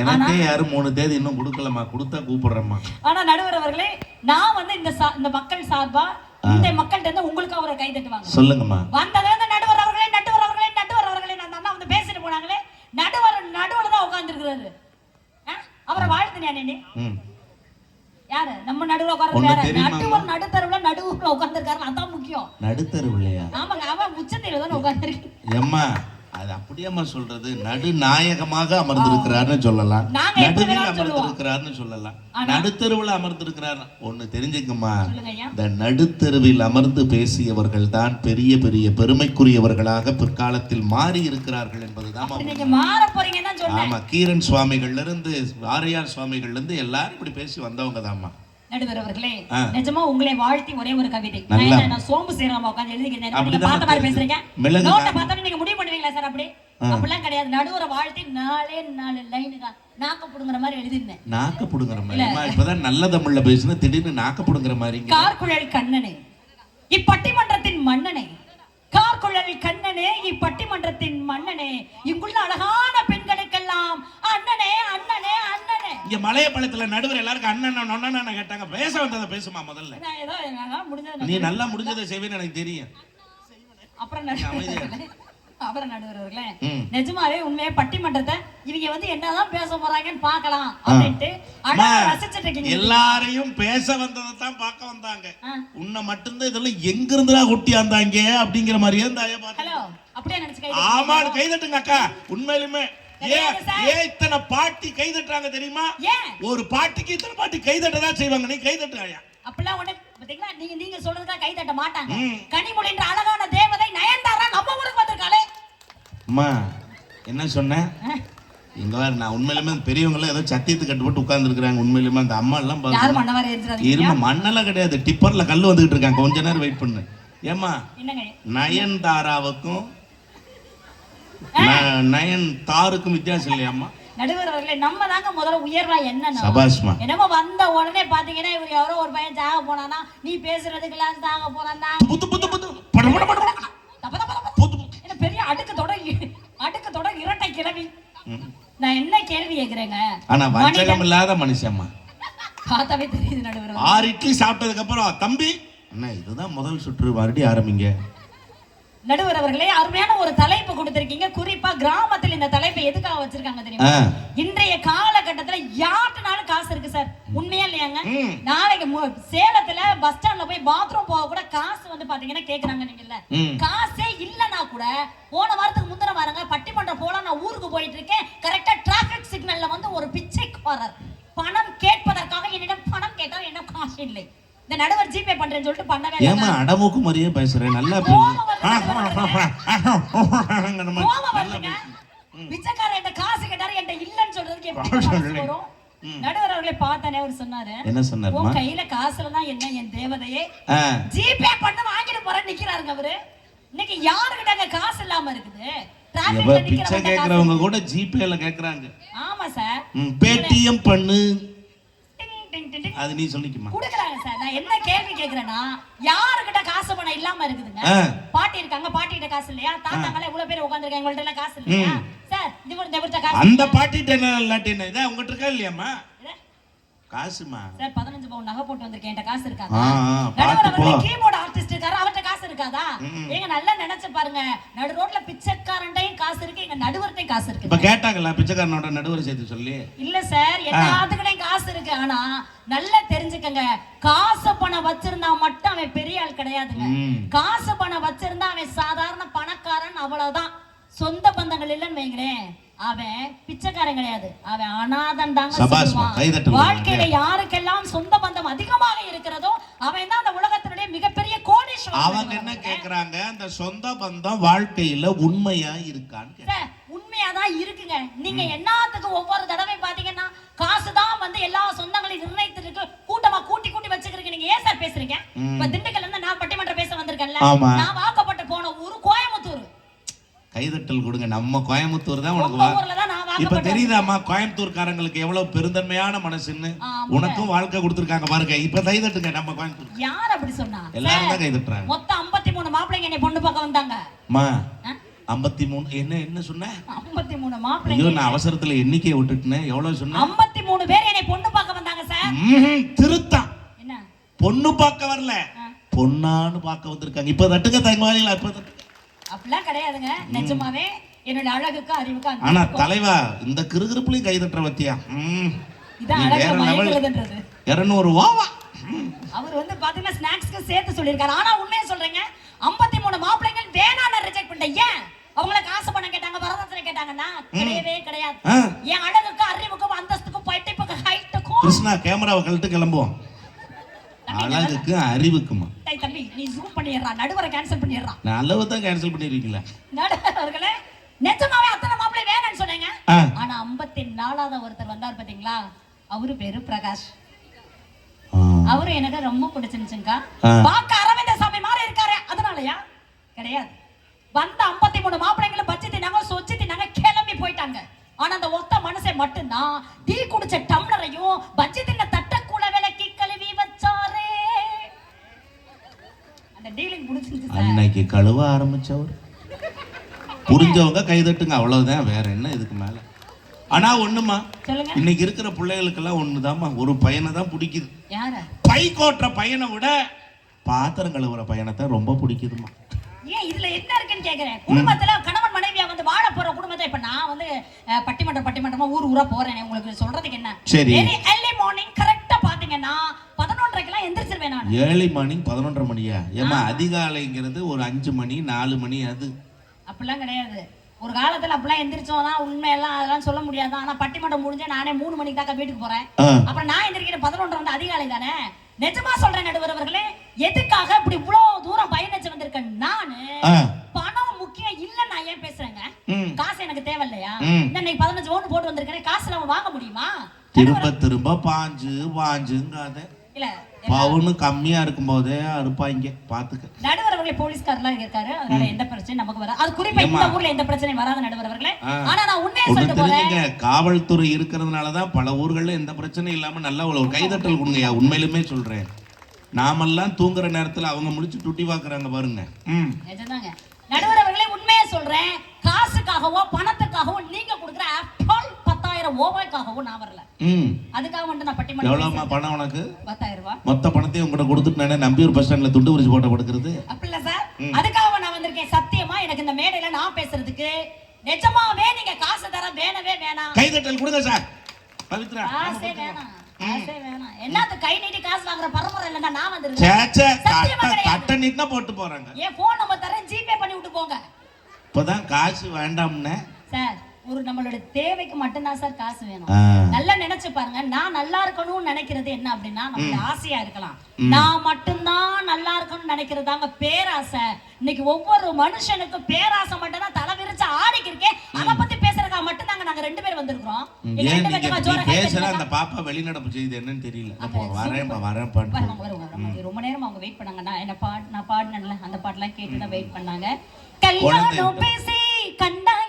எனக்கே யாரும் மூணு தேதி இன்னும் கொடுக்கலம்மா. கொடுத்தா கூப்பிடுறேம்மா. ஆனா நடுவர் அவர்களே நான் வந்து இந்த இந்த மக்கள் சார்பா இந்த மக்கள்கிட்ட இருந்து உங்களுக்கு அவரை கை தட்டுவாங்க சொல்லுங்கம்மா. வந்ததுல இருந்து நடுவர் அவர்களே நடுவர் அவர்களே நடுவர் அவர்களே அந்த அண்ணா வந்து பேசிட்டு போனாங்களே நடுவர் நடுவுல தான் உட்கார்ந்துருக்கிறாரு. அவரை வாழ்த்துனியா நீ யாரு? நம்ம நடுவுல உட்கார்ந்து? நடுவர் நடுத்தருவுல நடுவுல உட்கார்ந்துருக்காரு அதான் முக்கியம். நடுத்தரு இல்லையா ஆமாங்க அவன் உச்சத்தில தானே உட்கார்ந்துருக்கு எம்மா அது அப்படியேம்மா சொல்றது. நடுநாயகமாக அமர்ந்திருக்கிறார்னு சொல்லலாம். நடுவில். அமர்ந்திருக்கிறார்னு சொல்லலாம். நடுத்தருவில் அமர்ந்திருக்கிறார் சொல்லுங்க ஐயா இந்த நடுத்தருவில் அமர்ந்து பேசியவர்கள் தான் பெரிய பெரிய பெருமைக்குரியவர்களாக பிற்காலத்தில் மாறி இருக்கிறார்கள் என்பதுதான் ஆமா கீரன் சுவாமிகள்ல இருந்து ஆரியார் சுவாமிகள்ல இருந்து எல்லாரும் இப்படி பேசி வந்தவங்க தாம்மா நடுவர் அவர்களே ஆ. நிஜமா உங்களை வாழ்த்தி ஒரே ஒரு கவிதை. நான் சோம்பு சேராம உட்கார்ந்து எழுதிக்கிறேன் பார்த்த மாதிரி. பேசுறீங்க? நோட்டை. பார்த்தா நீங்க முடிவு பண்ணுவீங்களா சார் அப்படி? அப்படிலாம் கிடையாது. நடுவரை வாழ்த்தி நாலே நாலு லைனு தான். நாக்க புடுங்குற மாதிரி எழுதிருந்தேன் நாக்க புடுங்குற மாதிரி. அம்மா, இப்பதான் நல்ல தமிழ்ல பேசுன திடீர்னு நாக்க புடுங்குற மாதிரிங்க கார்குழல் கண்ணனே இப்பட்டிமன்றத்தின் மன்னனே கார்குழல் கண்ணனே இப்பட்டிமன்றத்தின் மன்னனே இங்குள்ள அழகான பெண்களுக்கெல்லாம் அண்ணனே அண்ணனே அண்ணனே. இங்க மலையப்பாளையத்துல நடுவர் எல்லாருக்கும் அண்ணன் நொண்ணன் கேட்டாங்க. பேச வந்ததை பேசுமா முதல்ல? நான் ஏதோ என்னால முடிஞ்சது நீ நல்லா முடிஞ்சதை செய்வேன்னு எனக்கு தெரியும். அப்புறம் அப்புறம் நடுவர்களே. நிஜமாவே உண்மையே பட்டிமன்றத்தை இவங்க வந்து என்னதான் பேச போறாங்கன்னு பார்க்கலாம் அப்படின்ட்டு ரசிச்சிட்டு இருக்கீங்க. எல்லாரையும் பேச வந்ததை தான் பார்க்க வந்தாங்க. உன்னை மட்டும்தான் இதெல்லாம் எங்க இருந்துடா கொட்டி வந்தாங்க அப்படிங்கிற மாதிரியே பார்த்து. ஹலோ அப்படியே நினைச்சு ஆமான்னு கை தட்டுங்க அக்கா. உண்மையிலுமே. ஏன் இத்தனை பாட்டி கை தட்டுறாங்க தெரியுமா? ஒரு பாட்டிக்கு இத்தனை பாட்டி கை தட்டதான் செய்வாங்க? நீ கை தட்டுறாயா அப்படிலாம் ஒண்ணு பாத்தீங்களா? நீங்க நீங்க சொல்றதுக்காக கை தட்ட மாட்டாங்க. கனிமொழின்ற அழகான தேவதை வந்திருக்காளே அம்மா என்ன சொன்னேன் இங்க வேற நான் உண்மையிலுமே அந்த பெரியவங்க ஏதோ சத்தியத்துக்கு கட்டுப்பட்டு உட்கார்ந்துருக்காங்க உண்மையிலுமே அந்த அம்மா எல்லாம் இரும மண்ணெல்லாம் கிடையாது. டிப்பர்ல கல் வந்துகிட்டு இருக்காங்க. கொஞ்ச நேரம் வெயிட் பண்ணு. ஏமா நயன்தாராவுக்கும் நயன் தாருக்கும் வித்தியாசம் இல்லையாம்மா நடுவர் அவர்களே நம்ம தாங்க முதல்ல உயர்வா சபாஷ்மா. என்னமோ வந்த உடனே பாத்தீங்கன்னா இவர் யாரோ ஒரு பையன் சாக போனானா நீ பேசுறதுக்கு எல்லாம் சாக போறானா பெரிய அடுக்கு தொடர் அடுக்கு தொடர் இரட்டை கிழவி. நான் என்ன கேள்வி கேக்குறேங்க? ஆனா வஞ்சகம் இல்லாத மனுஷம்மா. பார்த்தாவே தெரியுது நடுவர். ஆறு இட்லி சாப்பிட்டதுக்கு அப்புறம் தம்பி அண்ணா இதுதான் முதல் சுற்று மறுபடியும் ஆரம்பிங்க. நடுவர் அவர்களே அருமையான ஒரு தலைப்பு கொடுத்திருக்கீங்க. குறிப்பா கிராமத்தில் இந்த தலைப்பை எதுக்காக வச்சிருக்காங்க தெரியுமா. இன்றைய காலகட்டத்துல யாருனாலும் காசு இருக்கு சார். உண்மையா இல்லையாங்க. நாளைக்கு சேலத்துல பஸ் ஸ்டாண்ட்ல போய் பாத்ரூம் போக கூட காசு வந்து பாத்தீங்கன்னா கேக்குறாங்க நீங்கல்ல. காசே இல்லனா கூட போன வாரத்துக்கு முந்தின வாரங்க பட்டிமன்றம் போல நான் ஊருக்கு போயிட்டு இருக்கேன் கரெக்டா டிராபிக் சிக்னல்ல வந்து ஒரு பிச்சைக்காரர் பணம் கேட்பதற்காக என்னிடம் பணம் கேட்டால் என்ன காசு இல்லை. இந்த நடுவர் ஜிபே பண்றேன்னு சொல்லிட்டு பண்ணவே. ஏமா அடமூக்கு மாதிரியே பேசுறேன் நல்லா. பிச்சைக்காரன் என்கிட்ட காசு கேட்டாரு, என்கிட்ட இல்லைன்னு சொல்றதுக்கு எப்படி மனசு வரும்? நடுவர் அவர்களே பார்த்தனே அவர் சொன்னாரு என்ன உன் கையில காசுல தான் என்ன என் தேவதையே ஜிபே பண்ண வாங்கிட்டு போறேன் நிக்கிறாருங்க அவரு இன்னைக்கு யாருக்கிட்ட காசு இல்லாம இருக்குது எப்ப டிராபிக்ல பிச்சை நிக்கிறவங்க காசு- கேக்குறவங்க கூட ஜிபேல கேக்குறாங்க ஆமா சார் பேடிஎம் பண்ணு டிங். அது நீ சொல்லிக்குமா குடுக்குறாங்க சார். நான் என்ன கேள்வி கேக்குறேன்னா யாருக்கிட்ட காசு பணம் இல்லாம இருக்குதுங்க. பாட்டி இருக்காங்க பாட்டி கிட்ட காசு இல்லையா? தாத்தாங்கள இவ்வளவு பேர் உட்கார்ந்திருக்காங்க இவங்கள்ட்ட எல்லாம் காசு இல்லையா? சார் இவர்ட்ட இவர்ட்ட காசு அந்த பாட்டிட்ட என்ன இல்லாட்டி என்ன? இதா உங்ககிட்ட இருக்கா இல்லையாம்மா? இல்ல? காசுமா? சார் பதினஞ்சு பவுன் நகை போட்டு வந்திருக்கேன் காசு இருக்காதா. கீபோர்டு ஆர்டிஸ்ட் இருக்காரு அவர்ட்ட காசு இருக்காதா? ஏங்க நல்லா நினைச்சு பாருங்க. நடு ரோட்ல பிச்சைக்காரன்டையும் காசு இருக்கு எங்க நடுவர்ட்டையும் காசு இருக்கு. இப்ப கேட்டாங்களா பிச்சைக்காரனோட நடுவர் சேர்த்து சொல்லி. இல்ல சார் எல்லாத்துக்கிட்டையும் காசு இருக்கு ஆனா நல்லா தெரிஞ்சுக்கங்க. காசு பணம் வச்சிருந்தா மட்டும் அவன் பெரிய ஆள் கிடையாதுங்க. காசு பணம் வச்சிருந்தா அவன் சாதாரண பணக்காரன் அவ்வளவுதான். சொந்த பந்தங்கள் இல்லைன்னு வைங்களேன். அவன் பிச்சைக்காரன் கிடையாது. அவன் அனாதன் தாங்க வாழ்க்கையில யாருக்கெல்லாம் சொந்த பந்தம் அதிகமாக இருக்கிறதோ அவன் தான் அந்த உலகத்தினுடைய மிகப்பெரிய கோடீஸ்வரன் அவங்க என்ன கேக்குறாங்க? அந்த சொந்த பந்தம் வாழ்க்கையில உண்மையா இருக்கான்னு. சார், உண்மையாதான் இருக்குங்க. நீங்க என்னத்துக்கு ஒவ்வொரு தடவை பாத்தீங்கன்னா காசுதான் வந்து எல்லா சொந்தங்களையும் நிர்ணயித்திருக்கு. கூட்டமா கூட்டி கூட்டி வச்சுக்கிறீங்க நீங்க ஏன் சார் பேசுறீங்க? இப்ப திண்டுக்கல்ல இருந்து நான் பட்டிமன்றம் பேச வந்திருக்கேன்ல. நான் வாக்கப்பட்டு போன ஊரு கோயம்புத்தூர் கைதட்டல் கொடுங்க. நம்ம கோயம்புத்தூர் தான் உனக்கு இப்ப தெரியுதாம்மா கோயம்புத்தூர்காரங்களுக்கு எவ்வளவு பெருந்தன்மையான மனசுன்னு. உனக்கும் வாழ்க்கை கொடுத்துருக்காங்க பாருங்க. இப்ப கைதட்டுங்க நம்ம கோயம்புத்தூர். யார் அப்படி சொன்னா? எல்லாரும் தான் கைதட்டுறாங்க மொத்தம் 53 மூணு மாப்பிள்ளைங்க என்னை பொண்ணு பார்க்க வந்தாங்க. அம்மா ஆ? ஐம்பத்தி மூணு என்ன என்ன சொன்ன? ஐம்பத்தி மூணு ஐயோ மாப்பிள்ளைங்க நான் அவசரத்துல எண்ணிக்கையை விட்டுட்டேன் எவ்வளவு சொன்ன? ஐம்பத்தி மூணு பேர் என்னை பொண்ணு பார்க்க வந்தாங்க சார். திருத்தான் என்ன? பொண்ணு பார்க்க வரல. பொண்ணான்னு பார்க்க வந்திருக்காங்க. இப்ப தட்டுக்க தங்கவாளிகளா இப்ப தட்டுங்க. அப்படிலாம் கிடையாதுங்க. நிஜமாவே என்னோட அழகுக்கு அறிவுக்கு ஆனா தலைவா இந்த கிறுகிறுப்புலையும் கை தட்டுற பத்தியா? இருநூறு ஓவா. அவர் வந்து பாத்தீங்கன்னா ஸ்நாக்ஸ்க்கு சேர்த்து சொல்லியிருக்காரு. ஆனா உண்மையை சொல்றேங்க. ஐம்பத்தி மூணு மாப்பிள்ளைங்கள் வேணான்னு ரிஜெக்ட் பண்ணிட்டேன். ஏன்? அவங்கள காசு பணம் கேட்டாங்க வரதட்சணை கேட்டாங்கன்னா கிடையவே கிடையாது. என் அழகுக்கு அறிவுக்கும் அந்தஸ்துக்கும் படிப்புக்கும் ஹைட்டுக்கும் கிருஷ்ணா கேமராவை கழட்டு கிளம்புவோம். அழகுக்கு அறிவுக்குமா? தம்பி நீ ஜூம் பண்ணிடுறா நடுவரை கேன்சல் பண்ணிடுறா. நான் அளவு தான் கேன்சல் பண்ணிருக்கீங்களா? நடுவர்களே நிஜமாவே அத்தனை மாப்பிள்ளை வேணான்னு சொன்னேங்க. ஆனா ஐம்பத்தி நாலாவது ஒருத்தர் வந்தார் பாத்தீங்களா? அவரு பேரு பிரகாஷ். அவரு எனக்கு ரொம்ப பிடிச்சிருந்துச்சுங்கா. ஆ. பார்க்க அரவிந்த சாமி மாதிரி இருக்காரு. அதனாலயா? கிடையாது. வந்த ஐம்பத்தி மூணு மாப்பிள்ளைங்களும் பச்சை தின்னாங்க சொச்சு தின்னாங்க கிளம்பி போயிட்டாங்க. ஆனா அந்த ஒத்த மனுஷன் மட்டும்தான் டீ குடிச்ச டம்ளரையும் தின்ன தட்ட வச்சாரே அந்த டீலிங் முடிச்சிருச்சு சார். அன்னைக்கு கழுவ ஆரம்பிச்சவர். புரிஞ்சவங்க கை தட்டுங்க அவ்வளவுதான் வேற என்ன இதுக்கு மேல. ஆனா ஒண்ணுமா? சொல்லுங்க. இன்னைக்கு இருக்கிற பிள்ளைகளுக்கெல்லாம் ஒண்ணுதாம்மா. ஒரு பையனை தான் பிடிக்குது. பை கோட்டுற பையனை விட பாத்திரம் கழுவுற பையனை ரொம்ப பிடிக்குதுமா ஏன் இதுல என்ன இருக்குன்னு கேக்குறேன். குடும்பத்துல கணவன் மனைவியா வந்து வாழ போற குடும்பத்தை இப்ப நான் வந்து பட்டிமன்றம் பட்டிமன்றமா ஊர் ஊரா போறேன். உங்களுக்கு சொல்றதுக்கு என்ன? சரி. early மார்னிங் கரெக்டா பாத்தீங்கன்னா பதினொன்றரைக்கெல்லாம் எந்திரிச்சிருவேன் நான். ஏழு மணி பதினொன்றரை மணியா? ஏமா அதிகாலைங்கிறது ஒரு அஞ்சு மணி நாலு மணி அது? அப்படிலாம் கிடையாது. ஒரு காலத்துல அப்படிலாம் எந்திரிச்சோம்னா உண்மையெல்லாம் அதெல்லாம் சொல்ல முடியாது. ஆனா பட்டிமன்றம் முடிஞ்சா நானே மூணு மணிக்கு தாக்கா வீட்டுக்கு போறேன். அப்புறம் நான் எந்திரிக்கிற பதினொன்று வந்து அதிகாலை தானே? நிஜமா சொல்றேன் நடுவரவர்களே எதுக்காக இப்படி இவ்வளவு தூரம் பயணிச்சு வந்திருக்கேன் நானு. பணம் முக்கியம் இல்ல நான் ஏன் பேசுறேங்க. காசு எனக்கு தேவையில்லையா? ம். இந்த இன்னைக்கு பதினஞ்சு ஓட்டு போட்டு வந்திருக்கேன் காசு நம்ம வாங்க முடியுமா? திரும்ப திரும்ப பாஞ்சு பாஞ்சுங்காத இல்ல. பவுனு கம்மியா இருக்கும் போதே அறுப்பாங்க பாத்துக்க. நடுவரவர்களே போலீஸ்காரெல்லாம் இருக்காரு. அதனால எந்த பிரச்சனையும் நமக்கு வராது. அது குறிப்பா இந்த. ஊர்ல எந்த பிரச்சனையும் வராது நடுவரவர்களே. ஆ. ஆனா நான் உண்மையை சொல்லிட்டு போறேன். காவல்துறை இருக்கிறதுனாலதான் பல ஊர்கள்ல எந்த பிரச்சனையும் இல்லாம நல்லா ஒரு கைதட்டல் கொடுங்கய்யா. உண்மையிலுமே சொல்றேன். நாமெல்லாம் தூங்குற நேரத்துல அவங்க முடிச்சு துட்டி பாக்குறாங்க பாருங்க. ம். நிஜம்தாங்க. நடுவரவர்களே உண்மையை சொல்றேன். காசுக்காகவோ பணத்துக்காகவோ நீங்க கொடுக்குற ஆப்பிள் பத்தாயிரம் நான் வரல. அதுக்காக மட்டும் நான் பட்டிமன்றம் எவ்வளவுமா பணம் உனக்கு? பத்தாயிரம் ரூபாய் மொத்த பணத்தையும் உங்கள்கிட்ட கொடுத்துட்டு நானே நம்பியூர் பஸ் ஸ்டாண்ட்ல துண்டு பிரிச்சு போட்ட படுக்கிறது. அப்படி இல்ல சார். அதுக்காக நான் வந்திருக்கேன். சத்தியமா எனக்கு இந்த மேடையில நான் பேசுறதுக்கு நிஜமாவே நீங்க காசு தர வேணவே வேணாம். கைதட்டல் கொடுங்க சார். பவித்ரா காசே வேணாம். காசே வேணாம். என்னது கை நீட்டி காசு வாங்குற பரம்பரை இல்லைன்னா நான் வந்திருக்கேன். தட்ட போட்டு போறாங்க. என் போன் நம்பர் தரேன். ஜிபே பண்ணி விட்டு போங்க. இப்பதான் காசு வேண்டாம்னே. சார். ஒரு நம்மளோட தேவைக்கு மட்டும்தான் சார் காசு வேணும். நல்லா நினைச்சு பாருங்க நான் நல்லா இருக்கணும்னு நினைக்கிறது என்ன அப்படின்னா நம்மளோட ஆசையா இருக்கலாம். நான் மட்டும்தான் நல்லா இருக்கணும்னு நினைக்கிறதாங்க பேராசை. இன்னைக்கு ஒவ்வொரு மனுஷனுக்கும் பேராசை மட்டும்தான் தலை விரிச்சு ஆடிக்கு இருக்கேன் அதை பத்தி பேசுறதுக்காக மட்டும்தாங்க நாங்க ரெண்டு பேர் வந்திருக்கிறோம். பேசுற. அந்த பாப்பா வெளிநடப்பு செய்யுது என்னன்னு தெரியல. வரேன் வரேன். ரொம்ப நேரம் அவங்க வெயிட் பண்ணாங்க. நான் என்ன பாட் நான் பாடினேன்ல அந்த பாட்டெல்லாம் கேட்டு தான் வெயிட் பண்ணாங்க. கல்யாணம். பேசி கண்டாங்கி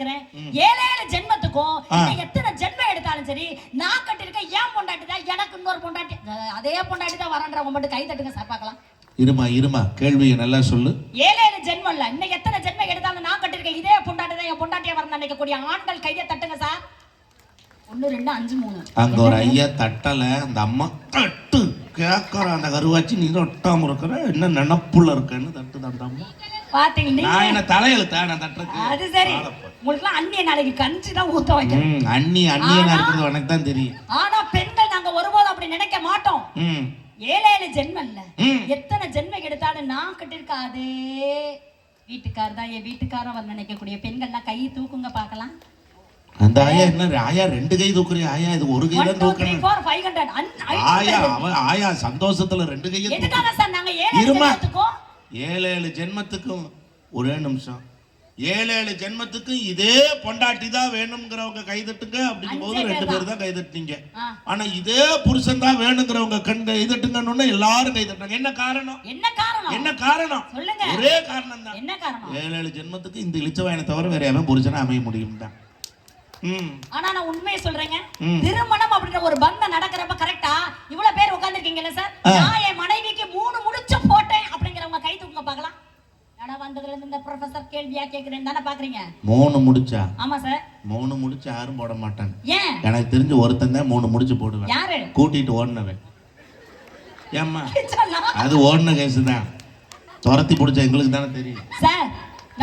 கேக்குறேன். ஏழு ஏழு ஜென்மத்துக்கும் எத்தனை ஜென்மம் எடுத்தாலும் சரி நான் கட்டிருக்க ஏன் பொண்டாட்டி தான் எனக்கு இன்னொரு பொண்டாட்டி. அதே பொண்டாட்டி தான் வரன்றவங்க மட்டும் கை தட்டுங்க சார் பார்க்கலாம். இருமா இருமா கேள்வியை நல்லா சொல்லு. ஏழு ஏழு ஜென்மம் இல்ல. இன்னும் எத்தனை ஜென்மம் எடுத்தாலும் நான் கட்டிருக்க இதே பொண்டாட்டி தான் என் பொண்டாட்டியா வரணும் நினைக்கக்கூடிய ஆண்கள் கையை தட்டுங்க சார். ஒண்ணு ரெண்டு அஞ்சு மூணு. அங்க ஒரு ஐயா தட்டல அந்த அம்மா தட்டு. கேட்கற அந்த கருவாச்சி நீ ஒட்டாம இருக்கிற என்ன நினப்புல இருக்கன்னு தட்டு தண்டாம பாத்தீங்க நான் என்ன தலையெழுத்தா? நான் தட்டுறதுக்கு அது சரி. வாழப்பா. உங்களுக்குலாம் அந்நிய நாளைக்கு கஞ்சி தான் ஊத்த வைக்கிறேன் ம், அண்ணி அண்ணியனா ஆனா- இருக்கிறது உனக்கு தான் தெரியும். ஆனா பெண்கள் நாங்க ஒருபோதும் அப்படி நினைக்க மாட்டோம். ஏழு ஏழு ம். எத்தனை ஜென்மம் எடுத்தாலும் நான் கட்டிருக்க அதே வீட்டுக்கார் தான் என் வீட்டுக்காரன் அவர் நினைக்கக்கூடிய பெண்கள்லாம் கை தூக்குங்க பார்க்கலாம். அந்த ஆயா என்ன ஆயா ரெண்டு கை ஆயா இது ஒரு கை தான் ஹண்ட்ரட் ஆயா அவ ஆயா சந்தோஷத்துல ரெண்டு கையை இருமா. ஏழு ஏழு ஜென்மத்துக்கும் ஒரே நிமிஷம். ஏழு ஏழு ஜென்மத்துக்கும் இதே பொண்டாட்டி தான் வேணுங்கிறவங்க கைதட்டுங்க அப்படிங்கும் போது ரெண்டு பேர் தான் கைதட்டினீங்க. ஆனா இதே புருஷன் தான் வேணுங்கிறவங்க கண் கைதட்டுங்கன்னு எல்லாரும் கைதட்டாங்க என்ன காரணம்? என்ன காரணம்? என்ன காரணம்? ஒரே காரணம் தான். என்ன காரணம்? ஏழு ஏழு ஜென்மத்துக்கு இந்த இளிச்சவாயனை தவிர வேற எவன் புருஷனா அமைய முடியும் தான் ஆனா நான் உண்மையை சொல்றேங்க. திருமணம் அப்படின்ற ஒரு பந்தம் நடக்கிறப்ப கரெக்டா இவ்வளவு பேர் உட்கார்ந்திருக்கீங்கல்ல சார். நான் என் மனைவிக்கு மூணு முடிச்சு போட்டேன் கை தூக்குங்க பார்க்கலாம் எடா வந்ததுல இருந்து இந்த ப்ரொஃபசர் கேள்வியா கேக்குறேன்னு தானே பாக்குறீங்க? மூணு முடிச்சா? ஆமா சார் மூணு முடிச்சு யாரும் போட மாட்டாங்க. ஏன்? எனக்கு தெரிஞ்சு ஒருத்தன் தான் மூணு முடிச்சு போடுவேன். யாரு? கூட்டிட்டு ஓடினவன். ஏம்மா? அது ஓடின கேஸ் தான். துரத்தி பிடிச்ச எங்களுக்கு தானே தெரியும். சார்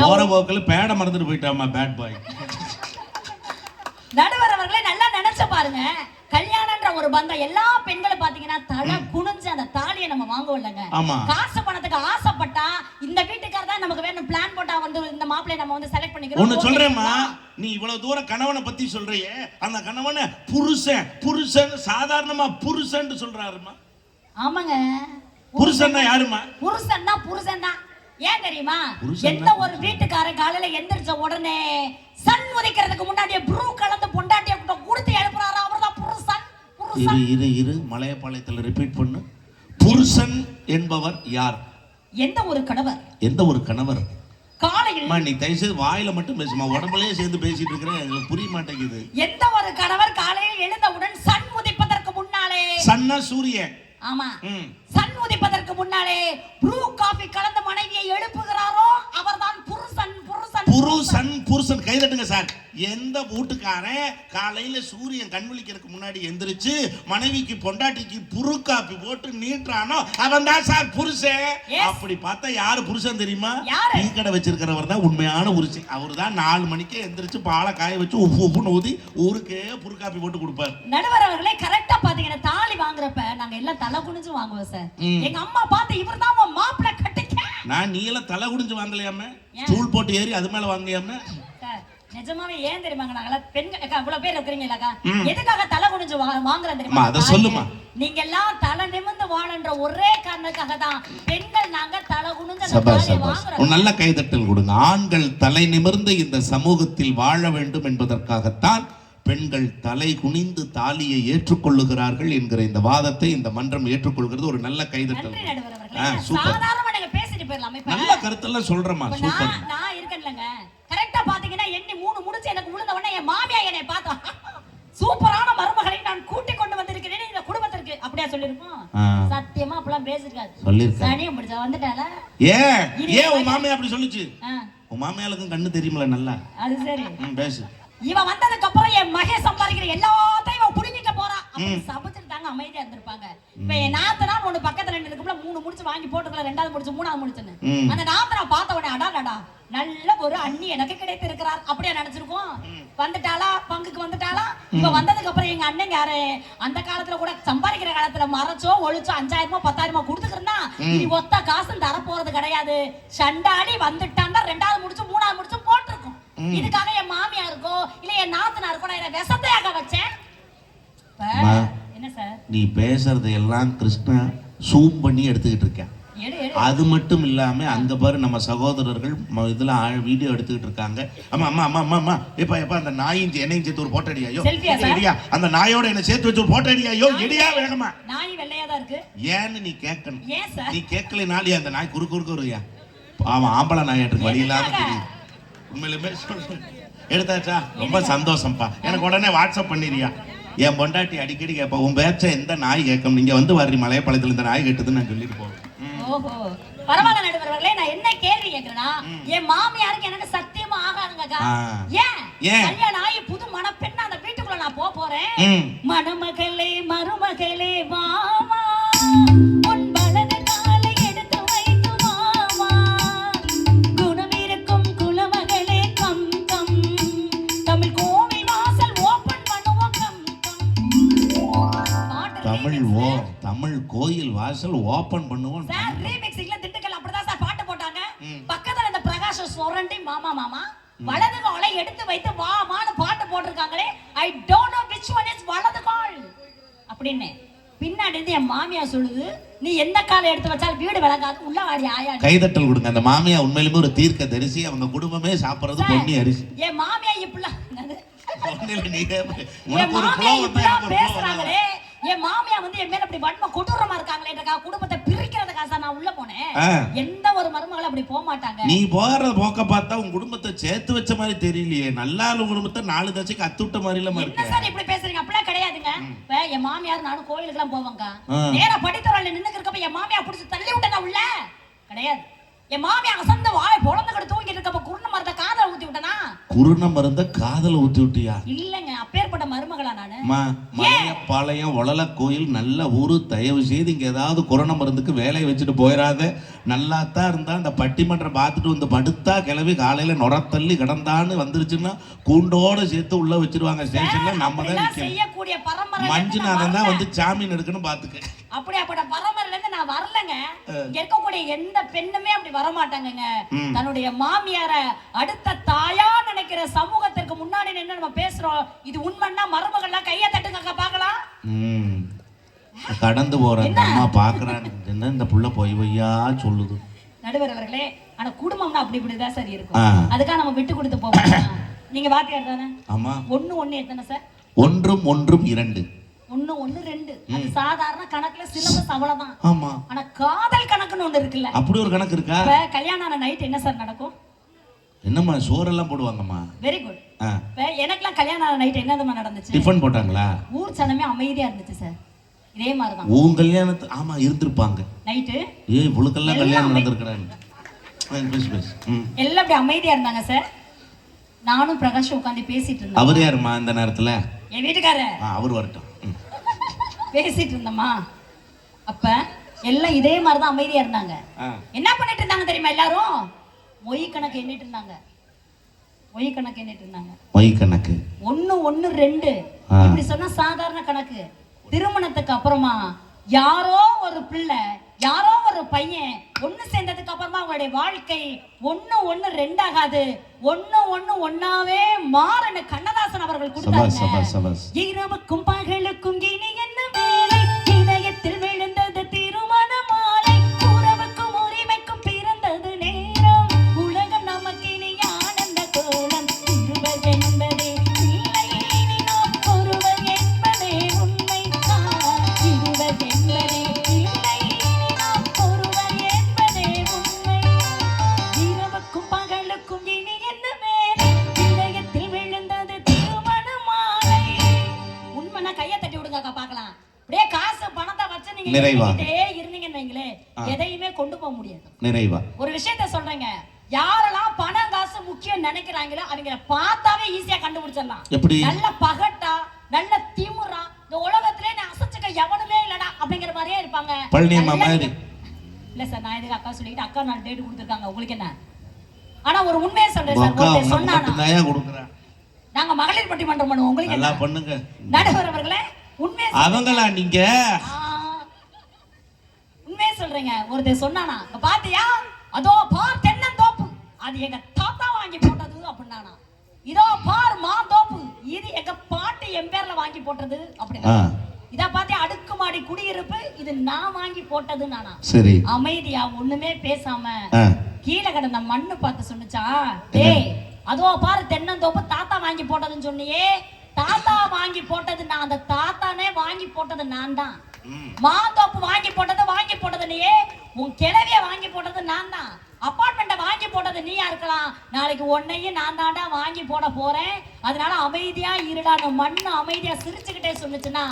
போற போக்கில் பேடை மறந்துட்டு போயிட்டாமா பேட் பாய் நடுவர் அவர்களே நல்லா நினைச்சு பாருங்க. கல்யாணம்ன்ற ஒரு பந்தம் எல்லா பெண்களும் பாத்தீங்கன்னா தலை குனிஞ்சு அந்த தாலியை நம்ம வாங்குவோம்லங்க. ஆமா. காசு பணத்துக்கு ஆசைப்பட்டா இந்த வீட்டுக்கார தான் நமக்கு வேணும் பிளான் போட்டா வந்து இந்த மாப்பிளைய நம்ம வந்து செலக்ட் பண்ணிக்கிறோம். ஒண்ணு சொல்றேம்மா? நீ இவ்வளவு தூரம் கணவனை பத்தி சொல்றியே அந்த கணவனை புருஷன் புருஷன் சாதாரணமா புருஷன் சொல்றாருமா ஆமாங்க. புருஷன்னா யாருமா புருஷன் தான் புருஷன் தான் ஏன் தெரியுமா? புருஷன்னா எந்த ஒரு வீட்டுக்காரன் காலையில எந்திரிச்ச உடனே சன் உதிக்கிறதுக்கு முன்னாடியே ப்ரூ கலந்து பொண்டாட்டிய கூட கொடுத்து எழுப்புறாரோ இரு இரு இரு. மலையப்பாளையத்தில் ரிப்பீட் பண்ணு. புருஷன் என்பவர் யார்? எந்த ஒரு கணவர்? எந்த ஒரு கணவர்? காலையில் நீ தயவுசெய்து வாயில மட்டும் பேசுமா உடம்புலயே சேர்ந்து பேசிட்டு இருக்கிறேன் எங்களுக்கு புரிய மாட்டேங்குது. எந்த ஒரு கணவர் காலையில் எழுந்தவுடன் சன் உதிப்பதற்கு முன்னாலே? சன்னா சூரியன். ஆமா. சன் உதிப்பதற்கு முன்னாலே ப்ரூ காபி கலந்த மனைவியை எழுப்புகிறாரோ அவர்தான் புருஷன் புருஷன் கைதட்டுங்க சார் எந்த வீட்டுக்காரன் காலையில சூரியன் கண் விழிக்கிறதுக்கு முன்னாடி எந்திரிச்சு மனைவிக்கு பொண்டாட்டிக்கு புரு காப்பி போட்டு நீட்டுறானோ அவன் தான் சார் புருஷன். அப்படி பார்த்தா யாரு புருஷன் தெரியுமா? டீ கடை வச்சிருக்கிறவர் தான் உண்மையான புருஷன் அவர் தான் நாலு மணிக்கே எந்திரிச்சு பாலை காய வச்சு உப்பு உப்புன்னு ஊதி ஊருக்கே புரு காப்பி போட்டு கொடுப்பார் நடுவர் அவர்களே கரெக்டா பாத்தீங்கன்னா தாலி வாங்குறப்ப நாங்க எல்லாம் தலை குனிஞ்சு வாங்குவோம் சார். எங்க அம்மா பார்த்து இவர்தான் உன் மாப்பிள்ளை நான் நீ எல்லாம் தலை குடிஞ்சு வாங்கலையாம? ஸ்டூல் போட்டு ஏறி அது மேல வாங்கலையாம? நிஜமாவே ஏன் தெரியுமாங்க நாங்களா பெண்கள் இவ்வளவு பேர் இருக்கிறீங்களாக்கா. எதுக்காக தலை குனிஞ்சு வா- வாங்குறோம் தெரியுமா அதை சொல்லுமா. நீங்க எல்லாம் தலை நிமிர்ந்து வாழன்ற ஒரே காரணத்துக்காக தான் பெண்கள் நாங்க தலை குனிஞ்சு நல்ல கைதட்டல் கொடுங்க. ஆண்கள் தலை நிமிர்ந்து இந்த சமூகத்தில் வாழ வேண்டும் என்பதற்காகத்தான் பெண்கள் தலை குனிந்து தாலியை ஏற்றுக்கொள்ளுகிறார்கள் என்கிற இந்த வாதத்தை இந்த மன்றம் ஏற்றுக்கொள்கிறது. ஒரு நல்ல கைதட்டல் சூப்பர். போயிடலாமே நல்ல கருத்தெல்லாம் சொல்றேம்மா சூப்பர். நான் இருக்கேன்லங்க. கரெக்டா பாத்தீங்கன்னா எண்ணி மூணு முடிச்சு எனக்கு விழுந்த உடனே என் மாமியா என்னை பார்த்தா சூப்பரான மருமகளை நான் கூட்டி கொண்டு வந்திருக்கிறேன் இந்த குடும்பத்திற்கு. அப்படியா சொல்லிருக்கோம் ஆ. சத்தியமா அப்பெல்லாம் பேசிருக்காது சொல்லியிருக்கேன் சனியம் பிடிச்சா வந்துட்டால ஏன்? ஏன் உன் மாமியா அப்படி சொல்லுச்சு? உன் மாமியாளுக்கும் கண்ணு தெரியுமில நல்லா? அது சரி. பேசு. இவன் வந்ததுக்கு அப்புறம் என் மகே சம்பாதிக்கிற எல்லாத்தையும் இவன் புடுங்கிக்க போறான் அப்படி தாங்க அமைதியா இருந்திருப்பாங்க. இப்ப என் நாத்தனார் ஒண்ணு பக்கத்துல ரெண்டு இருக்கும்ல மூணு முடிச்சு வாங்கி போட்டுக்கல ரெண்டாவது முடிச்சு மூணாவது முடிச்சுன்னு. அந்த நாத்தனா பார்த்த உடனே அடாடா நல்ல ஒரு அண்ணி எனக்கு கிடைத்து இருக்கிறார் அப்படியே நினைச்சிருக்கோம். வந்துட்டாளா? பங்குக்கு வந்துட்டாளா? இப்ப வந்ததுக்கு அப்புறம் எங்க அண்ணன் யாரு? அந்த காலத்துல கூட சம்பாதிக்கிற காலத்துல மறைச்சோ ஒழிச்சோ அஞ்சாயிரமோ பத்தாயிரமோ கொடுத்துக்கிறனா இனி ஒத்த காசும் தர போறது கிடையாது. சண்டாடி வந்துட்டான் ரெண்டாவது முடிச்சு மூணாவது முடிச்சு போட்டிருக்கும். இதுக்காக என் மாமியாருக்கோ இல்ல என் நாத்தனாருக்கோ நான் இதை விஷத்தையாக வச்சேன். நீ பேசுறது எல்லாம் கிருஷ்ணா சூம் பண்ணி எடுத்துக்கிட்டு இருக்கேன். அது மட்டும் இல்லாம அங்க பாரு நம்ம சகோதரர்கள் இதுல வீடியோ எடுத்துக்கிட்டு இருக்காங்க. அம்மா அம்மா அம்மா அம்மா அம்மா. எப்பா எப்பா அந்த நாயும் என்னையும் சேர்த்து ஒரு போட்டோ அடியாயோ? எடியா அந்த நாயோட என்ன சேர்த்து வச்சு ஒரு போட்டோ அடியாயோ எடியா வேகமா. நாய் வெள்ளையா தான் இருக்கு. ஏன்னு நீ கேட்கணும். நீ கேட்கலனாலே அந்த நாய் குறுக்கு குறுக்கு வருயா அவன் ஆம்பளை நாயாட்டுக்கு வழி இல்லாம எதுக்காக? தெரியுது. உண்மையிலுமே எடுத்தாச்சா? ரொம்ப சந்தோஷம்ப்பா. எனக்கு உடனே வாட்ஸ்அப் பண்ணிடுறியா? என் பொண்டாட்டி அடிக்கடி கேட்பா உன் பேச்ச எந்த நாய் கேட்கும்? நீங்க வந்து வர்றீ மலையப்பாளையத்துல இந்த நாய் கேட்டதுன்னு நான் சொல்லிட்டு போவேன். ஓஹோ. பரவாயில்ல நடுவர்களே நான் என்ன கேள்வி கேக்குறேன்னா என் மாமியாருக்கு எனக்கு சத்தியமா ஆகாதுங்கக்கா ஆ. ஏன்? ஏன்? கல்யாணம் ஆகி புது மணப்பெண்ணா அந்த வீட்டுக்குள்ள நான் போக போறேன். மணமகளே மருமகளே வாமா கோயில் வாசல் ஓபன் பண்ணுவோம் சார் ரீமிக்ஸிங்ல திண்டுக்கல் அப்படிதான் சார் பாட்டு போட்டாங்க. பக்கத்துல இந்த பிரகாஷ் சொரண்டி மாமா மாமா வலது காலை எடுத்து வைத்து வாமான்னு பாட்டு போட்டிருக்காங்களே. I don't know which one is வலது கால். அப்படின்னு பின்னாடி இருந்து என் மாமியா சொல்லுது நீ எந்த காலை எடுத்து வச்சாலும் வீடு விளங்காது உள்ள வாடி ஆயா கைதட்டல் கொடுங்க. அந்த மாமியா உண்மையிலுமே ஒரு தீர்க்க தரிசி. அவங்க குடும்பமே சாப்பிடுறது பொன்னி அரிசி. என் மாமியா இப்படிலாம் பேசுறாங்களே. என் மாமியா வந்து என் மேல அப்படி வன்ம கொடூரமா இருக்காங்களேன்றக்கா குடும்பத்தை பிரிக்கிறதுக்காக சார் நான் உள்ள போனேன். எந்த ஒரு மருமகளும் அப்படி போக மாட்டாங்க. நீ போகிற போக்க பார்த்தா உன் குடும்பத்தை சேர்த்து வச்ச மாதிரி தெரியலையே. நல்லா குடும்பத்தை நாலு தச்சுக்கு அத்துவிட்ட மாதிரி இல்லாம இருக்க. சார் இப்படி பேசுறீங்க? அப்படிலாம் கிடையாதுங்க. என் மாமியார் நானும் கோயிலுக்கு எல்லாம் போவாங்க. நேரா படித்துறையில நின்னுக்கு இருக்கப்ப என் மாமியார் புடிச்சு தள்ளி விட்டேனா உள்ள. கிடையாது. என் மாமியார் அசந்து வாய் பொழந்து கிட்ட தூங்கிட்டு இருக்கப்ப குருண மரத்தை காதல ஊத்தி விட்டனா? குருண மருந்த காதல ஊத்தி விட்டியா? இல்லங்க அப்பேற்பட்ட மருமகளா நானு. மலையப்பாளையம் உளல கோயில் நல்ல ஊரு தயவு செய்து இங்க ஏதாவது கொரோனா மருந்துக்கு வேலையை வச்சுட்டு போயிடாத நல்லா தான் இருந்தா அந்த பட்டிமன்றம் பார்த்துட்டு வந்து படுத்தா கிளவி காலையில நுரத்தள்ளி கிடந்தான்னு வந்துருச்சுன்னா கூண்டோட சேர்த்து உள்ள வச்சிருவாங்க ஸ்டேஷன்ல. நம்ம தான் செய்யக்கூடிய பரம்பரை மஞ்சுநாதன் தான் வந்து ஜாமீன் எடுக்கணும் பாத்துக்க அப்படியாப்பட்ட பரம்பரையில இருந்து நான் வரலங்க. இருக்கக்கூடிய எந்த பெண்ணுமே அப்படி வர மாட்டாங்கங்க ம். தன்னுடைய மாமியார அடுத்த தாயா நினைக்கிற சமூகத்திற்கு முன்னாடி நின்று நம்ம பேசுறோம். இது உண்மைன்னா மருமகள்லாம் கையை தட்டுங்க பார்க்கலாம். ம். கடந்து போற அம்மா பாக்குறான்னு என்ன இந்த புள்ள பொய் பொய்யா சொல்லுது. நடுவர் அவர்களே ஆனா குடும்பம்னா அப்படி இப்படிதான் சார். இருக்கும். அதுக்காக நம்ம விட்டு கொடுத்து போவோம் நீங்க வாத்தியார் தானே? ஆமா. ஒண்ணு ஒண்ணு எத்தனை சார்? ஒன்றும் ஒன்றும் இரண்டு. ஒண்ணு ஒண்ணு ரெண்டு. அது சாதாரண கணக்குல சிலபஸ் அவ்வளவுதான். ஆமா. ஆனா காதல் கணக்குன்னு ஒண்ணு இருக்குல்ல. அப்படி ஒரு கணக்கு இருக்கா? இப்ப கல்யாணம் ஆன நைட் என்ன சார் நடக்கும்? என்னம்மா சோறெல்லாம் போடுவாங்கம்மா. வெரி குட் எனக்கெல்லாம் கல்யாணம் ஆன நைட் என்னதுமா நடந்துச்சு? டிஃபன் போட்டாங்களா? ஊர் சனமே அமைதியா இருந்துச்சு சார் இதே மாதிரிதான். உன் கல்யாணத்து ஆமா இருந்திருப்பாங்க. நைட்டு ஏய் இவளுக்கெல்லாம் கல்யாணம் நடந்திருக்கிறாங்க பேசு பேசு. எல்லாம் அப்படி அமைதியா இருந்தாங்க சார் நானும் பிரகாஷ் உட்காந்து பேசிட்டு அவர் யாருமா இந்த நேரத்துல? என் வீட்டுக்காரர். அவர் வரட்டும். பேசிட்டு இருந்தோமா? அப்ப எல்லாம் இதே மாதிரிதான் அமைதியா இருந்தாங்க. என்ன பண்ணிட்டு இருந்தாங்க தெரியுமா எல்லாரும்? மொய் கணக்கு எண்ணிட்டு இருந்தாங்க. மொய் கணக்கு எண்ணிட்டு இருந்தாங்க. மை கணக்கு. ஒண்ணு ஒண்ணு ரெண்டு. இப்படி சொன்னா சாதாரண கணக்கு. திருமணத்துக்கு அப்புறமா யாரோ ஒரு பிள்ளை யாரோ ஒரு பையன் ஒண்ணு சேர்ந்ததுக்கு அப்புறமா அவங்களுடைய வாழ்க்கை ஒண்ணு ஒண்ணு ரெண்டாகாது. ஒண்ணு ஒண்ணு ஒண்ணாவே மாறன கண்ணதாசன் அவர்கள் கொடுத்தாங்க இரவுக்கும் பகலுக்கும் இனி என்ன பணத்தை வச்சு நீங்க நிறைவா. எண்ணிக்கிட்டே இருந்தீங்கன்னு வைங்களேன் எதையுமே கொண்டு போக முடியாது. நிறைவா. ஒரு விஷயத்த சொல்றேங்க. யாரெல்லாம் பணம் காசு முக்கியம் நினைக்கிறாங்களோ அவங்கள பார்த்தாவே ஈஸியா கண்டுபிடிச்சிடலாம். எப்படி? நல்ல பகட்டா நல்ல திமுறா இந்த உலகத்திலே நான் அசைச்சுக்க எவனுமே இல்லடா அப்படிங்கிற மாதிரியே இருப்பாங்க. பழனியம்மா மாதிரி. இல்ல சார் நான் இதுக்கு அக்கா சொல்லிட்டு அக்கா நாலு டேட் கொடுத்துருக்காங்க. உங்களுக்கு என்ன? ஆனா ஒரு உண்மையை சொல்றேன் சார். கொடுக்குறேன் நாங்க மகளிர் பட்டிமன்றம் பண்ணுவோம். உங்களுக்கு நல்லா பண்ணுங்க. நடுவர் அவர்களே உண்மையை. அவங்களா நீங்க? சொல்றேங்க? ஒருத்தர் சொன்னானா "இங்க பாத்தியா? அதோ பார் தென்னந்தோப்பு அது எங்க தாத்தா வாங்கி போட்டது அப்படின்னானா. இதோ பார் மாந்தோப்பு இது எங்க பாட்டி என் பேர்ல வாங்கி போட்டது. அப்படின்னா இத பாத்தியா? அடுக்குமாடி குடியிருப்பு. இது நான் வாங்கி போட்டது நானா சரி. அமைதியா ஒண்ணுமே பேசாம கீழே கிடந்த மண்ணு பார்த்து சொன்னுச்சா? டேய் அதோ பாரு தென்னந்தோப்பு தாத்தா வாங்கி போட்டதுன்னு சொன்னியே. தாத்தா வாங்கி போட்டது நான் அந்த தாத்தானே வாங்கி போட்டது நான் தான். மாந்தோப்பு வாங்கி போட்டது வாங்கி போட்டது நீயே உன் கிளவிய வாங்கி போட்டது நான் தான் அப்பார்ட்மெண்ட்டை வாங்கி போட்டது நீயா இருக்கலாம். நாளைக்கு உன்னையும் நான் தாண்டா வாங்கி போட போறேன். அதனால அமைதியா இருடா. மண்ணு அமைதியா சிரிச்சுக்கிட்டே சொன்னுச்சுன்னா.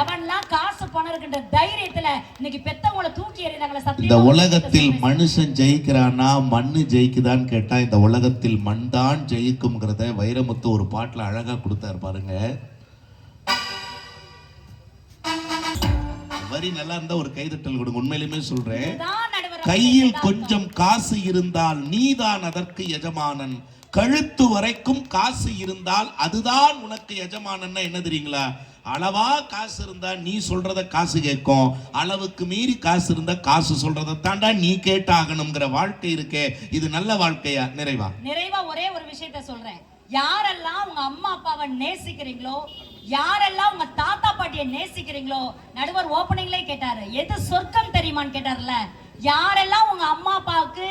எவன்லாம் காசு பணம் இருக்குன்ற தைரியத்துல இன்னைக்கு பெத்தவங்கள தூக்கி எறிந்தாங்களே இந்த சத்தியமா உலகத்தில் சொல்றேன். மனுஷன் ஜெயிக்கிறானா மண்ணு ஜெயிக்குதான்னு கேட்டா இந்த உலகத்தில் மண் தான் ஜெயிக்கும்ங்கிறத வைரமுத்து ஒரு பாட்டுல அழகா கொடுத்தாரு பாருங்க. வரி நல்லா இருந்தா ஒரு கைதட்டல் கொடுங்க உண்மையிலுமே சொல்றேன். கையில் கொஞ்சம் காசு இருந்தால் நீதான் அதற்கு எஜமானன். கழுத்து வரைக்கும் காசு இருந்தால் அதுதான் உனக்கு எஜமானன்னா என்ன தெரியுங்களா? அளவா காசு இருந்தா நீ சொல்றத காசு கேட்கும். அளவுக்கு மீறி காசு இருந்தா காசு சொல்றத தாண்டா நீ கேட்டாகணுங்கிற வாழ்க்கை இருக்கே. இது நல்ல வாழ்க்கையா? நிறைவா? நிறைவா ஒரே ஒரு விஷயத்த சொல்றேன். யாரெல்லாம் உங்க அம்மா அப்பாவை நேசிக்கிறீங்களோ யாரெல்லாம் உங்க தாத்தா பாட்டியை நேசிக்கிறீங்களோ நடுவர் ஓப்பனிங்லேயே கேட்டாரு எது சொர்க்கம் தெரியுமான்னு கேட்டார்ல யாரெல்லாம் உங்க அம்மா அப்பாவுக்கு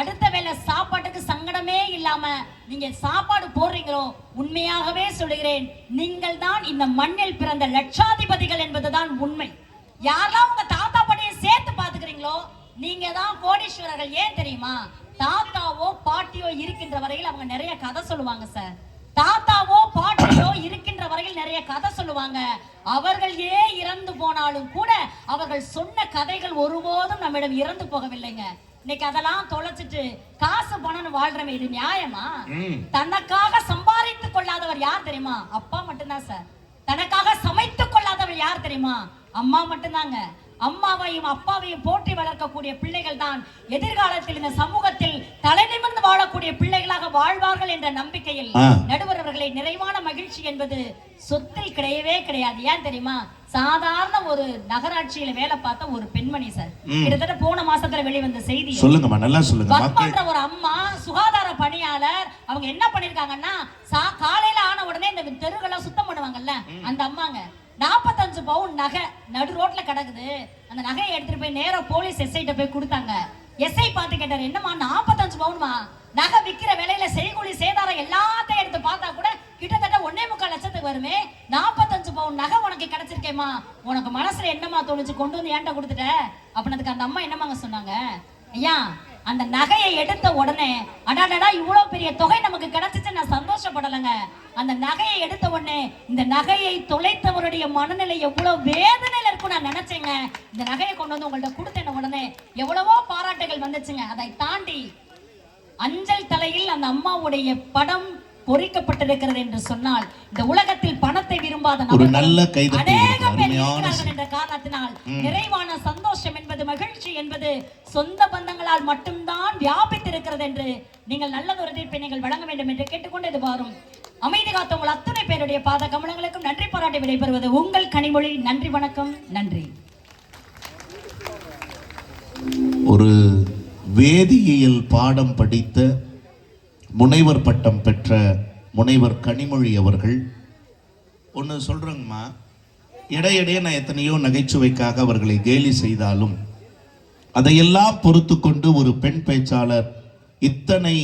அடுத்த வேளை சாப்பாட்டுக்கு சங்கடமே இல்லாம நீங்க சாப்பாடு போடுறீங்களோ உண்மையாகவே சொல்லுகிறேன் நீங்கள் தான் இந்த மண்ணில் பிறந்த லட்சாதிபதிகள் என்பதுதான் உண்மை. யாரெல்லாம் உங்க தாத்தா பாட்டியை சேர்த்து பாத்துக்கிறீங்களோ நீங்க தான் கோடீஸ்வரர்கள். ஏன் தெரியுமா? தாத்தாவோ பாட்டியோ இருக்கின்ற வரையில் அவங்க நிறைய கதை சொல்லுவாங்க சார். தாத்தாவோ பாட்டியோ இருக்கின்ற வரையில் நிறைய கதை சொல்லுவாங்க. அவர்கள் ஏன் இறந்து போனாலும் கூட அவர்கள் சொன்ன கதைகள் ஒருபோதும் நம்மிடம் இறந்து போகவில்லைங்க. இன்னைக்கு அதெல்லாம் தொலைச்சிட்டு காசு பணம்னு வாழ்றமே இது நியாயமா. தனக்காக சம்பாதித்துக் கொள்ளாதவர் யார் தெரியுமா? அப்பா மட்டும்தான் சார். தனக்காக சமைத்துக் கொள்ளாதவர் யார் தெரியுமா? அம்மா மட்டும்தாங்க. அம்மாவையும் அப்பாவையும் போற்றி வளர்க்கக்கூடிய பிள்ளைகள் தான் எதிர்காலத்தில் இந்த சமூகத்தில் தலை நிமிர்ந்து வாழக்கூடிய பிள்ளைகளாக வாழ்வார்கள் என்ற நம்பிக்கையில். நடுவர் அவர்களை நிறைவான மகிழ்ச்சி என்பது சொத்தில் கிடையவே கிடையாது. ஏன் தெரியுமா? சாதாரண ஒரு நகராட்சியில வேலை பார்த்த ஒரு பெண்மணி சார். கிட்டத்தட்ட போன மாசத்துல வெளிவந்த செய்தி சொல்லுங்கம்மா நல்லா சொல்லுங்க. ஒரு அம்மா சுகாதார பணியாளர் அவங்க என்ன பண்ணிருக்காங்கன்னா காலையில ஆன உடனே இந்த தெருக்கெல்லாம் சுத்தம் பண்ணுவாங்கல்ல அந்த அம்மாங்க. நாற்பத்தஞ்சு பவுன் நகை நடு ரோட்ல கிடக்குது. அந்த நகையை எடுத்துட்டு போய் நேரம் போலீஸ் எஸ்ஐட்ட போய் கொடுத்தாங்க. எஸ்ஐ பார்த்து கேட்டார் என்னம்மா நாற்பத்தஞ்சு பவுன்மா? நகை விற்கிற விலையில செய்கூலி சேதாரம் எல்லாத்தையும் எடுத்து பார்த்தா கூட கிட்டத்தட்ட ஒன்னே முக்கால் லட்சத்துக்கு வருமே. நாற்பத்தஞ்சு பவுன் நகை உனக்கு கிடைச்சிருக்கேம்மா. உனக்கு மனசுல என்னம்மா தோணுச்சு? கொண்டு வந்து ஏன்ட்ட கொடுத்துட்ட? அப்படின்னதுக்கு அந்த அம்மா என்னமாங்க சொன்னாங்க? ஐயா அந்த நகையை எடுத்த உடனே அடாடடா இவ்வளவு பெரிய தொகை நமக்கு கிடைச்சிச்சு நான் சந்தோஷப்படலைங்க. அந்த நகையை எடுத்த உடனே இந்த நகையை தொலைத்தவருடைய மனநிலை எவ்வளவு வேதனையில இருக்கும் நான் நினைச்சேங்க. இந்த நகையை கொண்டு வந்து உங்கள்ட்ட கொடுத்தேன உடனே எவ்வளவோ பாராட்டுகள் வந்துச்சுங்க. அதை தாண்டி அஞ்சல் தலையில் அந்த அம்மாவுடைய படம் பொறிக்கப்பட்டிருக்கிறது என்று சொன்னால் இந்த உலகத்தில் பணத்தை விரும்பாத ஒரு நல்ல இருக்கிறார்கள் என்ற காரணத்தினால் நிறைவான சந்தோஷம் என்பது மகிழ்ச்சி என்பது சொந்த பந்தங்களால் மட்டும்தான் வியாபித்திருக்கிறது என்று நீங்கள் நல்லதொரு தீர்ப்பை நீங்கள் வழங்க வேண்டும் என்று கேட்டுக்கொண்டு இது பாரும் அமைதி காத்த உங்கள் அத்தனை பேருடைய பாத கமலங்களுக்கும் நன்றி பாராட்டி விடைபெறுவது உங்கள் கனிமொழி. நன்றி வணக்கம் நன்றி. ஒரு வேதியியல் பாடம் படித்த முனைவர் பட்டம் பெற்ற முனைவர் கனிமொழி அவர்கள் ஒன்று சொல்கிறேங்கம்மா இடையிடையே நான் எத்தனையோ நகைச்சுவைக்காக அவர்களை கேலி செய்தாலும் அதையெல்லாம் பொறுத்து கொண்டு ஒரு பெண் பேச்சாளர் இத்தனை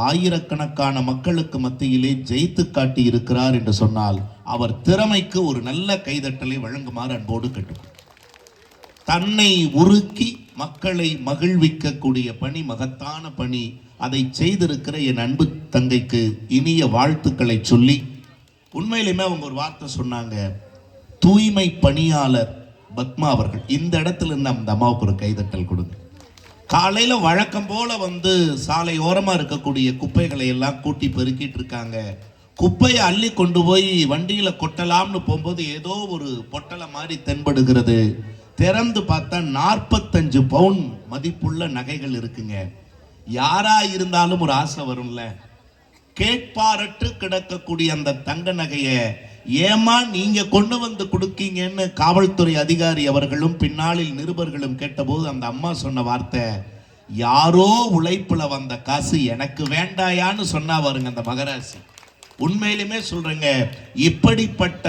ஆயிரக்கணக்கான மக்களுக்கு மத்தியிலே ஜெயித்து காட்டி இருக்கிறார் என்று சொன்னால் அவர் திறமைக்கு ஒரு நல்ல கைதட்டலை வழங்குமாறு அன்போடு கேட்டுக்கொள்கிறேன் தன்னை உருக்கி மக்களை மகிழ்விக்கக்கூடிய பணி மகத்தான பணி அதை செய்திருக்கிற என் அன்பு தங்கைக்கு இனிய வாழ்த்துக்களை சொல்லி உண்மையிலுமே அவங்க ஒரு வார்த்தை சொன்னாங்க. தூய்மை பணியாளர் பத்மா அவர்கள். இந்த இடத்துல இருந்து அந்த அம்மாவுக்கு ஒரு கைதட்டல் கொடுங்க. காலையில் வழக்கம் போல் வந்து சாலை ஓரமாக இருக்கக்கூடிய குப்பைகளை எல்லாம் கூட்டி பெருக்கிட்டு இருக்காங்க. குப்பையை அள்ளி கொண்டு போய் வண்டியில் கொட்டலாம்னு போகும்போது ஏதோ ஒரு பொட்டலை மாதிரி தென்படுகிறது. திறந்து பார்த்தா நாற்பத்தஞ்சு பவுன் மதிப்புள்ள நகைகள் இருக்குங்க. யாரா இருந்தாலும் ஒரு ஆசை வரும்ல. கேட்பாரற்று கிடக்கக்கூடிய அந்த தங்க நகையை ஏமா நீங்க கொண்டு வந்து கொடுக்கீங்கன்னு காவல்துறை அதிகாரி அவர்களும் பின்னாளில் நிருபர்களும் கேட்டபோது அந்த அம்மா சொன்ன வார்த்தை யாரோ உழைப்புல வந்த காசு எனக்கு வேண்டாயான்னு சொன்னா பாருங்க அந்த மகராசி. உண்மையிலுமே சொல்றேங்க இப்படிப்பட்ட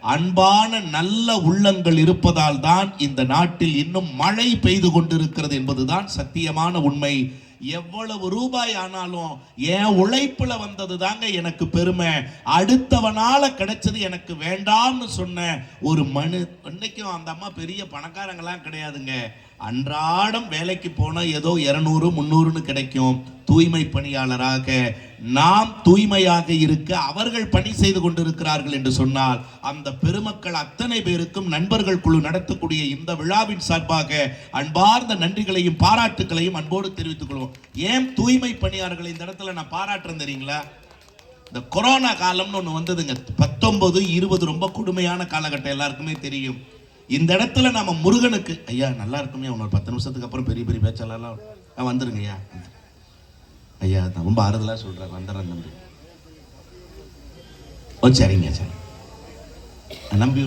அன்பான நல்ல உள்ளங்கள் இருப்பதால் தான் இந்த நாட்டில் இன்னும் மழை பெய்து கொண்டிருக்கிறது என்பதுதான் சத்தியமான உண்மை. எவ்வளவு ரூபாய் ஆனாலும் என் உழைப்புல வந்தது தாங்க எனக்கு பெருமை. அடுத்தவனால கிடைச்சது எனக்கு வேண்டாம்னு சொன்ன ஒரு மனு இன்னைக்கும் அந்த அம்மா பெரிய பணக்காரங்களாம் கிடையாதுங்க. அன்றாடம் வேலைக்கு போனால் ஏதோ இரநூறு முந்நூறுன்னு கிடைக்கும். தூய்மை பணியாளராக நாம் தூய்மையாக இருக்க அவர்கள் பணி செய்து கொண்டிருக்கிறார்கள் என்று சொன்னால் அந்த பெருமக்கள் அத்தனை பேருக்கும் நண்பர்கள் குழு நடத்தக்கூடிய இந்த விழாவின் சார்பாக அன்பார்ந்த நன்றிகளையும் பாராட்டுகளையும் அன்போடு தெரிவித்துக் கொள்வோம். ஏன் தூய்மை பணியாளர்களை இந்த இடத்துல நான் பாராட்டுறேன் தெரியுங்களா? இந்த கொரோனா காலம்னு ஒன்று வந்ததுங்க. பத்தொன்பது இருபது ரொம்ப கொடுமையான காலகட்டம் எல்லாருக்குமே தெரியும். இந்த இடத்துல நாம முருகனுக்கு ஐயா நல்லா இருக்குமே ஒரு பத்து நிமிஷத்துக்கு அப்புறம் பெரிய பெரிய பேச்சாளர்லாம் ஆ, வந்துருங்க ஐயா. ஐயா நான் ரொம்ப ஆறுதலாக சொல்றேன் வந்துடுறேன் தம்பி. ஓ சரிங்க சரி. நம்பி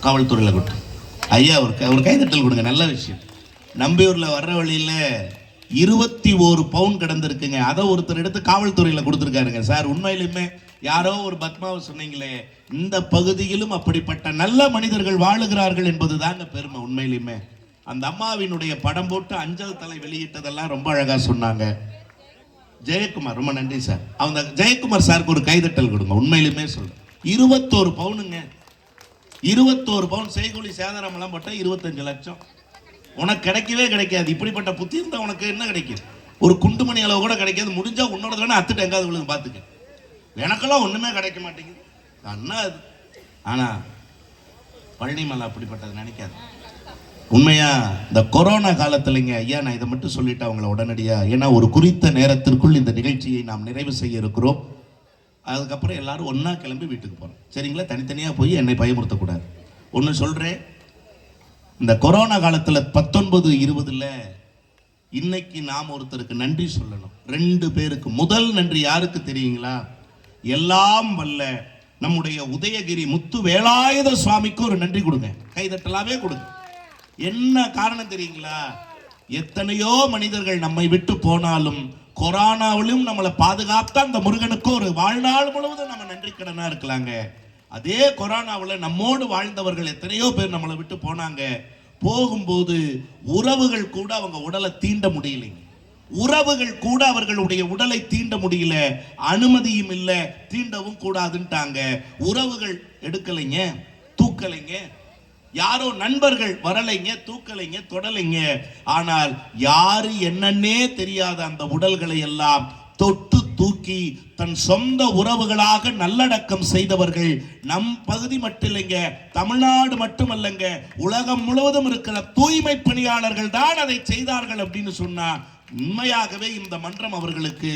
காவல்துறையில் கொட்டு ஐயா ஒரு ஒரு கைதட்டல் கொடுங்க நல்ல விஷயம். நம்பியூரில் வர்ற வழியில் இருபத்தி ஒரு பவுன் கிடந்திருக்குங்க. அதை ஒருத்தர் எடுத்து காவல்துறையில் கொடுத்துருக்காருங்க. சார் உண்மையிலுமே யாரோ ஒரு பத்மாவை சொன்னீங்களே இந்த பகுதியிலும் அப்படிப்பட்ட நல்ல மனிதர்கள் வாழுகிறார்கள் என்பது தாங்க பெருமை உண்மையிலுமே. அந்த அம்மாவினுடைய படம் போட்டு அஞ்சல் தலை வெளியிட்டதெல்லாம் ரொம்ப அழகா சொன்னாங்க. ஜெயக்குமார் ரொம்ப நன்றி சார். அவங்க ஜெயக்குமார் சாருக்கு ஒரு கைதட்டல் கொடுங்க உண்மையிலுமே சொல்றேன். இருபத்தோரு பவுனுங்க. இருபத்தோரு பவுன் செய்கூலி சேதாரமெல்லாம் போட்டால் இருபத்தஞ்சு லட்சம். உனக்கு கிடைக்கவே கிடைக்காது. இப்படிப்பட்ட புத்தி இருந்தால் உனக்கு என்ன கிடைக்கும்? ஒரு குண்டுமணி அளவு கூட கிடைக்காது. முடிஞ்சால் உன்னோட தானே அத்துட்டு எங்காவது விழுந்து பார்த்துக்க. எனக்கெல்லாம் ஒன்றுமே கிடைக்க மாட்டேங்குது. அண்ணா அது. ஆனா பழனிமலை அப்படிப்பட்டது நினைக்காது. உண்மையா இந்த கொரோனா காலத்துலங்க ஐயா நான் இதை மட்டும் சொல்லிட்டு அவங்கள உடனடியா ஏன்னா ஒரு குறித்த நேரத்திற்குள் இந்த நிகழ்ச்சியை நாம் நிறைவு செய்ய இருக்கிறோம். அதுக்கப்புறம் எல்லாரும் ஒன்றா கிளம்பி வீட்டுக்கு போகிறோம் சரிங்களா? தனித்தனியாக போய் என்னை பயமுறுத்தக்கூடாது. ஒன்று சொல்கிறேன் இந்த கொரோனா காலத்தில் பத்தொன்பது இருபதுல இன்னைக்கு நாம் ஒருத்தருக்கு நன்றி சொல்லணும். ரெண்டு பேருக்கு முதல் நன்றி யாருக்கு தெரியுங்களா? எல்லாம் வல்ல. நம்முடைய உதயகிரி முத்து வேலாயுத சுவாமிக்கு ஒரு நன்றி கொடுங்க. கைதட்டலாவே கொடுங்க. என்ன காரணம் தெரியுங்களா? எத்தனையோ மனிதர்கள் நம்மை விட்டு போனாலும் கொரோனாவிலும் நம்மளை பாதுகாத்த அந்த முருகனுக்கு ஒரு வாழ்நாள் முழுவதும் நம்ம நன்றி கடனா இருக்கலாங்க. அதே கொரோனாவில் நம்மோடு வாழ்ந்தவர்கள் எத்தனையோ பேர் நம்மளை விட்டு போனாங்க. போகும்போது உறவுகள் கூட அவங்க உடலை தீண்ட முடியலைங்க. உறவுகள் கூட அவர்களுடைய உடலை தீண்ட முடியல அனுமதியும் இல்லை தீண்டவும் கூடாதுன்ட்டாங்க. உறவுகள் எடுக்கலைங்க தூக்கலைங்க. யாரோ நண்பர்கள் வரலைங்க தூக்கலைங்க தொடலைங்க. ஆனால் யாரு என்னன்னே தெரியாத அந்த உடல்களை எல்லாம் தொட்டு தூக்கி தன் சொந்த உறவுகளாக நல்லடக்கம் செய்தவர்கள் நம் பகுதி மட்டும் இல்லைங்க தமிழ்நாடு மட்டுமல்லங்க உலகம் முழுவதும் இருக்கிற தூய்மை பணியாளர்கள் தான் அதை செய்தார்கள் அப்படின்னு சொன்னா உண்மையாகவே இந்த மன்றம் அவர்களுக்கு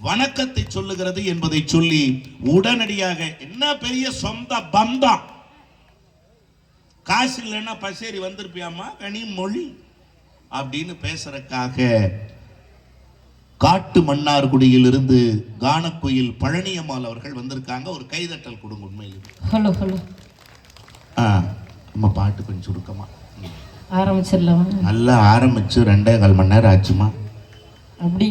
வணக்கத்தை சொல்லுகிறது என்பதை சொல்லி உடனடியாக என்ன பெரிய சொந்த பந்தம்? காசு இல்லைன்னா பசேரி வந்திருப்பியாமா கனி மொழி அப்படின்னு பேசுறதுக்காக காட்டு மன்னார்குடியிலிருந்து கானக்குயில் பழனியம்மாள் அவர்கள் வந்திருக்காங்க. ஒரு கைதட்டல் கொடுங்க உண்மையில். Hello hello. ஆ நம்ம பாட்டு கொஞ்சம் சுருக்கமா. ஆரம்பிச்சிடலாமா? நல்லா ஆரம்பிச்சு ரெண்டே கால் மணி நேரம் ஆச்சுமா? அப்படி